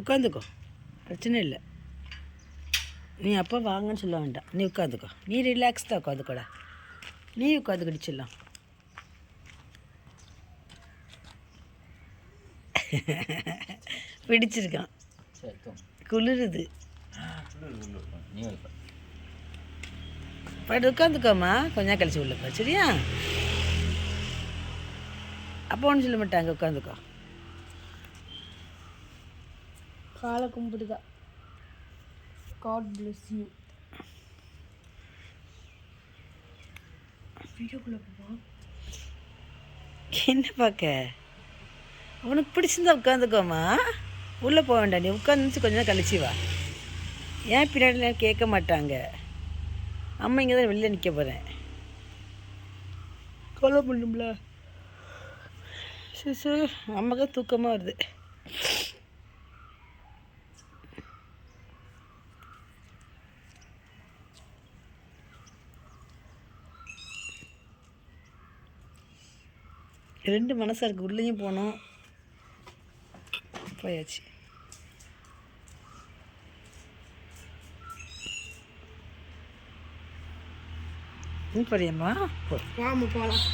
உட்காந்துக்கோ. பிரச்சனை இல்லை. நீ அப்பா வாங்கன்னு சொல்ல வேண்டாம். நீ உட்காந்துக்கோ. நீ ரிலாக்ஸ் தான் உட்காந்துக்கோடா. நீ உட்காந்துக்கிட்டு செல்லம் பிடிச்சிருக்கான். குளிருது. படு உட்காந்துக்கோம்மா. கொஞ்ச நேரம் கழிச்சு உள்ளப்பா சரியா? அப்போ ஒன்றும் சொல்ல மாட்டாங்க. உட்காந்துக்கோ. காலை கும்பிடுதா. காட் பிளஸ் யூ வீடியோக்குள்ளே போவோம் என்ன பார்க்க? உனக்கு பிடிச்சிருந்தா உட்காந்துக்கோமா. உள்ளே போக வேண்டாம். நீ உட்காந்துச்சு கொஞ்ச நேரம் கழிச்சு வா. ஏன் பின்னாடி கேட்க மாட்டாங்க? அம்மா இங்கே தான் வெளில நிற்க போகிறேன் கொலை பண்ணும்ல சரி அம்மாக்கு தூக்கமாக வருது. ரெண்டு மனசாக இருக்குது உள்ளேயும் போனோம். போயாச்சு. போறியம்மா? போகலாம்